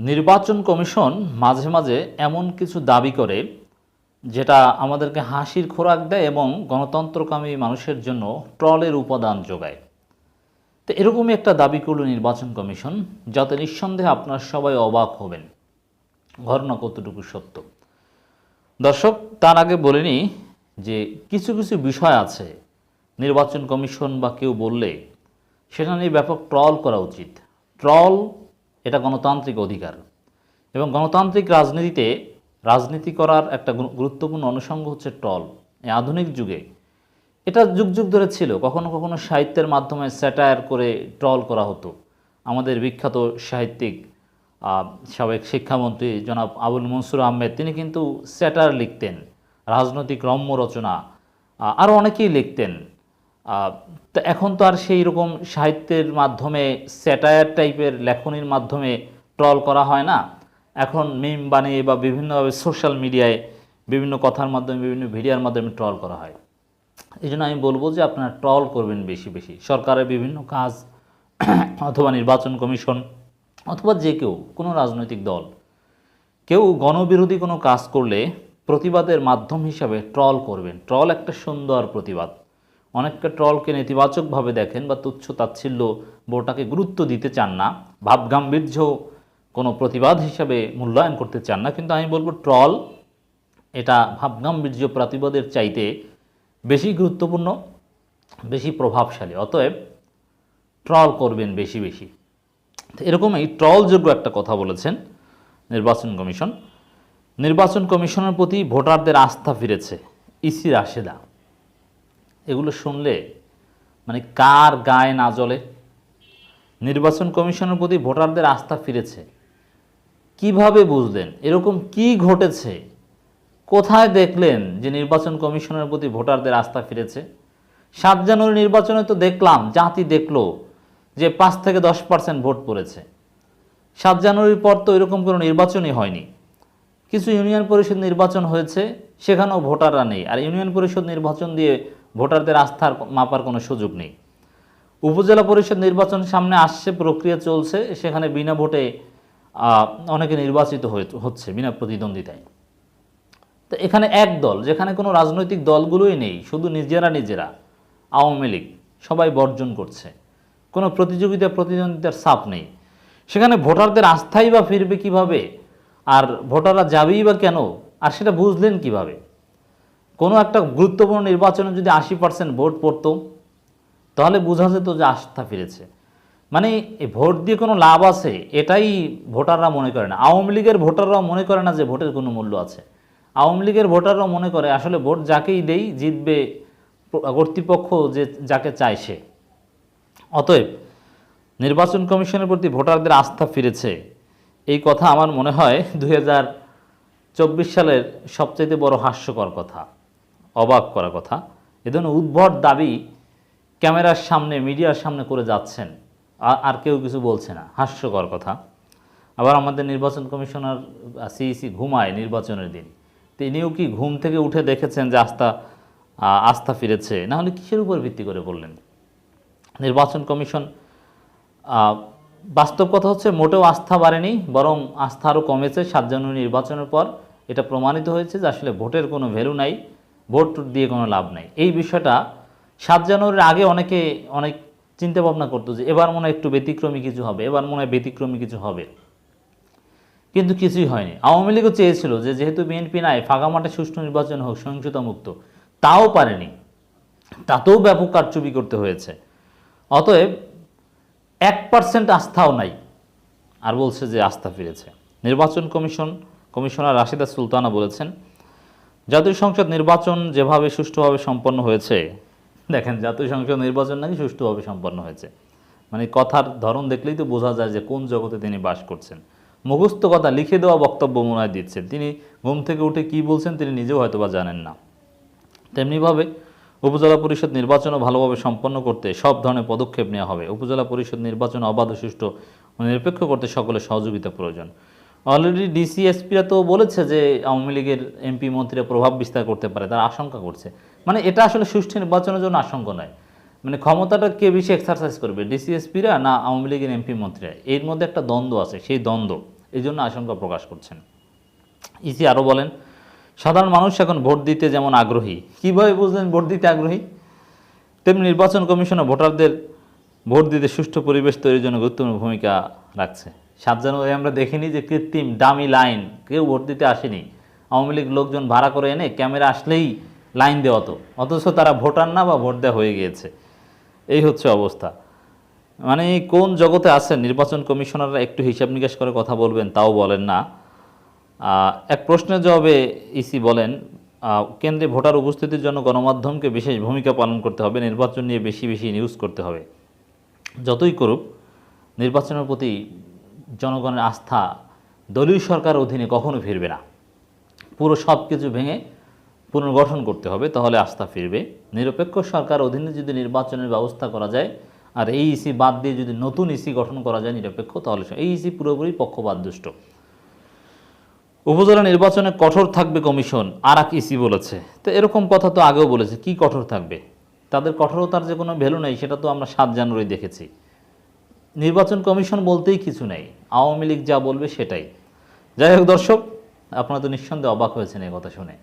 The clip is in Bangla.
নির্বাচন কমিশন মাঝে মাঝে এমন কিছু দাবি করে, যেটা আমাদেরকে হাসির খোরাক দেয় এবং গণতন্ত্রকামী মানুষের জন্য ট্রলের উপাদান যোগায়। তো এরকমই একটা দাবি করল নির্বাচন কমিশন, যাতে নিঃসন্দেহে আপনার সবাই অবাক হবেন। ঘটনা কতটুকু সত্য? দর্শক, তার আগে বলিনি যে কিছু কিছু বিষয় আছে, নির্বাচন কমিশন বা কেউ বললে, সেটা নিয়ে ব্যাপক ট্রল করা উচিত। ট্রল এটা গণতান্ত্রিক অধিকার। এবং গণতান্ত্রিক রাজনীতিতে রাজনীতি করার একটা গুরুত্বপূর্ণ অনুষঙ্গ হচ্ছে ট্রল এই আধুনিক যুগে এটা যুগ যুগ ধরে ছিল। কখনো কখনো সাহিত্যের মাধ্যমে স্যাটায়ার করে ট্রল করা হতো। আমাদের বিখ্যাত সাহিত্যিক সাবেক শিক্ষামন্ত্রী জনাব আবুল মনসুর আহমেদ, তিনি কিন্তু স্যাটার লিখতেন। রাজনৈতিক রম্য রচনা আরও অনেকেই লিখতেন। তো এখন তো আর সেই রকম সাহিত্যের মাধ্যমে স্যাটায়ার টাইপের লেখনির মাধ্যমে ট্রল করা হয় না। এখন মিম বানিয়ে বা বিভিন্নভাবে সোশ্যাল মিডিয়ায় বিভিন্ন কথার মাধ্যমে, বিভিন্ন ভিডিওর মাধ্যমে ট্রল করা হয়। এই জন্য আমি বলব যে আপনারা ট্রল করবেন বেশি বেশি। সরকারের বিভিন্ন কাজ অথবা নির্বাচন কমিশন অথবা যে কেউ, কোনো রাজনৈতিক দল, কেউ গণবিরোধী কোনো কাজ করলে প্রতিবাদের মাধ্যম হিসাবে ট্রল করবেন। ট্রল একটা সুন্দর প্রতিবাদ। অনেকটা ট্রলকে নেতিবাচকভাবে দেখেন বা তুচ্ছ তাচ্ছিল্য বোটাকে গুরুত্ব দিতে চান না, ভাবগাম্ভীর্য কোনো প্রতিবাদ হিসাবে মূল্যায়ন করতে চান না, কিন্তু আমি বলব ট্রল এটা ভাবগাম্ভীর্য প্রতিবাদের চাইতে বেশি গুরুত্বপূর্ণ, বেশি প্রভাবশালী, অতএব ট্রল করবেন বেশি বেশি। তো এরকমই ট্রলযোগ্য একটা কথা বলেছেন নির্বাচন কমিশন। নির্বাচন কমিশনের প্রতি ভোটারদের আস্থা ফিরেছে, ইসি রাশেদা। এগুলো শুনলে মানে কার গায়ে না জ্বলে? নির্বাচন কমিশনের প্রতি ভোটারদের আস্থা ফিরেছে। কীভাবে বুঝলেন? এরকম কি ঘটেছে? কোথায় দেখলেন যে নির্বাচন কমিশনের প্রতি ভোটারদের আস্থা ফিরেছে? সাত জানুয়ারি নির্বাচনে তো দেখলাম, জাতি দেখল যে পাঁচ থেকে দশ পার্সেন্ট ভোট পড়েছে। সাত জানুয়ারির পর তো এরকম কোনো নির্বাচনই হয়নি। কিছু ইউনিয়ন পরিষদ নির্বাচন হয়েছে, সেখানেও ভোটাররা নেই। আর ইউনিয়ন পরিষদ নির্বাচন দিয়ে ভোটারদের আস্থার মাপার কোনো সুযোগ নেই। উপজেলা পরিষদ নির্বাচন সামনে আসছে, প্রক্রিয়া চলছে, সেখানে বিনা ভোটে অনেকে নির্বাচিত হচ্ছে বিনা প্রতিদ্বন্দ্বিতায়। তো এখানে এক দল, যেখানে কোনো রাজনৈতিক দলগুলোই নেই, শুধু নিজেরা নিজেরা, আওয়ামী লীগ, সবাই বর্জন করছে। কোনো প্রতিযোগিতা, প্রতিদ্বন্দ্বিতার চাপ নেই। সেখানে ভোটারদের আস্থাই বা ফিরবে কীভাবে, আর ভোটাররা যাবেই বা কেন, আর সেটা বুঝলেন কীভাবে? কোনো একটা গুরুত্বপূর্ণ নির্বাচনে যদি আশি পার্সেন্ট ভোট পড়তো, তাহলে বোঝা যেত যে আস্থা ফিরেছে। মানে ভোট দিয়ে কোনো লাভ আছে, এটাই ভোটাররা মনে করে না। আওয়ামী লীগের ভোটাররাও মনে করে না যে ভোটের কোনো মূল্য আছে। আওয়ামী লীগের ভোটাররাও মনে করে আসলে ভোট যাকেই দেই, জিতবে কর্তৃপক্ষ যে, যাকে চায় সে। অতএব নির্বাচন কমিশনের প্রতি ভোটারদের আস্থা ফিরেছে। এই কথা আমার মনে হয় দুই সালের সবচাইতে বড় হাস্যকর কথা। অবাক করা কথা। এ ধরনের উদ্ভট দাবি ক্যামেরার সামনে, মিডিয়ার সামনে করে যাচ্ছেন। আর কেউ কিছু বলছে না। হাস্যকর কথা। আবার আমাদের নির্বাচন কমিশনার সিইসি ঘুমায় নির্বাচনের দিন। তিনিও কি ঘুম থেকে উঠে দেখেছেন যে আস্থা আস্থা ফিরেছে? না হলে কিসের উপর ভিত্তি করে বললেন? নির্বাচন কমিশন বাস্তব কথা হচ্ছে মোটেও আস্থা বাড়েনি, বরং আস্থা আরও কমেছে। সাত জানুয়ারি নির্বাচনের পর এটা প্রমাণিত হয়েছে যে আসলে ভোটের কোনো ভ্যালু নাই। ভোট দিয়ে কোনো লাভ নাই। এই বিষয়টা সাত জানুয়ারির আগে অনেকে অনেক চিন্তা ভাবনা করতো যে এবার মনে হয় একটু ব্যতিক্রমী কিছু হবে, এবার মনে হয় ব্যতিক্রমী কিছু হবে। কিন্তু কিছুই হয়নি। আওয়ামী লীগও চেয়েছিল যে যেহেতু বিএনপি নাই, ফাঁকা মাঠে সুষ্ঠু নির্বাচন হোক সহিংসতা মুক্ত তাও পারেনি। তাতেও ব্যাপক কারচুপি করতে হয়েছে। অতএব এক পার্সেন্ট আস্থাও নাই। আর বলছে যে আস্থা ফিরেছে। নির্বাচন কমিশন, কমিশনার রাশিদা সুলতানা বলেছেন জাতীয় সংসদ নির্বাচন যেভাবে সুষ্ঠুভাবে সম্পন্ন হয়েছে, দেখেন জাতীয় সংসদ নির্বাচন নাকি সুষ্ঠুভাবে সম্পন্ন হয়েছে। মানে কথার ধরন দেখলেই তো বোঝা যায় যে কোন জগতে তিনি বাস করছেন। মুখস্থ কথা লিখে দেওয়া বক্তব্য মনে দিচ্ছেন। তিনি ঘুম থেকে উঠে কি বলছেন তিনি নিজেও হয়তো বা জানেন না। তেমনিভাবে উপজেলা পরিষদ নির্বাচনও ভালোভাবে সম্পন্ন করতে সব ধরনের পদক্ষেপ নেওয়া হবে। উপজেলা পরিষদ নির্বাচন অবাধ, সুষ্ঠু নিরপেক্ষ করতে সকলের সহযোগিতা প্রয়োজন। অলরেডি ডিসিএসপিরা তো বলেছে যে আওয়ামী লীগের এমপি মন্ত্রীরা প্রভাব বিস্তার করতে পারে, তারা আশঙ্কা করছে। মানে এটা আসলে সুষ্ঠু নির্বাচনের জন্য আশঙ্কা নয়। মানে ক্ষমতাটা কে বেশি এক্সারসাইজ করবে ডিসিএসপিরা না আওয়ামী লীগের এমপি মন্ত্রীরা? এর মধ্যে একটা দ্বন্দ্ব আছে, সেই দ্বন্দ্ব। এই জন্য আশঙ্কা প্রকাশ করছেন। ইসি আরও বলেন, সাধারণ মানুষ এখন ভোট দিতে যেমন আগ্রহী। কীভাবে বুঝলেন ভোট দিতে আগ্রহী? তেমনি নির্বাচন কমিশনও ভোটারদের ভোট দিতে সুষ্ঠু পরিবেশ তৈরির জন্য গুরুত্বপূর্ণ ভূমিকা রাখছে। সাত জানুয়ারি আমরা দেখিনি যে কৃত্রিম, দামি লাইন কেউ ভোট দিতে আসেনি। আওয়ামী লীগ লোকজন ভাড়া করে এনে ক্যামেরা আসলেই লাইন দেওয়া তো অথচ তারা ভোটার না বা ভোট দেওয়া হয়ে গিয়েছে। এই হচ্ছে অবস্থা। মানে কোন জগতে আছেন নির্বাচন কমিশনাররা একটু হিসাব নিকাশ করে কথা বলবেন, তাও বলেন না। এক প্রশ্নের জবাবে ইসি বলেন কেন্দ্রে ভোটার উপস্থিতির জন্য গণমাধ্যমকে বিশেষ ভূমিকা পালন করতে হবে, নির্বাচন নিয়ে বেশি বেশি নিউজ করতে হবে। যতই করুক, নির্বাচনের প্রতি জনগণের আস্থা দলীয় সরকার অধীনে কখনো ফিরবে না। পুরো সব কিছু ভেঙে পুনর্গঠন করতে হবে, তাহলে আস্থা ফিরবে। নিরপেক্ষ সরকার অধীনে যদি নির্বাচনের ব্যবস্থা করা যায়, আর এই ইসি বাদ দিয়ে যদি নতুন ইসি গঠন করা যায় নিরপেক্ষ, তাহলে এই ইসি পুরোপুরি পক্ষপাত দুষ্ট উপজেলা নির্বাচনে কঠোর থাকবে কমিশন আর এক ইসি বলেছে। তো এরকম কথা তো আগেও বলেছে, কি কঠোর থাকবে? তাদের কঠোরতার যে কোনো ভ্যালু নেই, সেটা তো আমরা সাত জানুয়ারি দেখেছি। নির্বাচন কমিশন বলতেই কিছু নেই। আওয়ামী লীগ যা বলবে সেটাই। যাই হোক দর্শক, আপনারা তো নিঃসন্দেহে অবাক হয়েছেন এই কথা শুনে।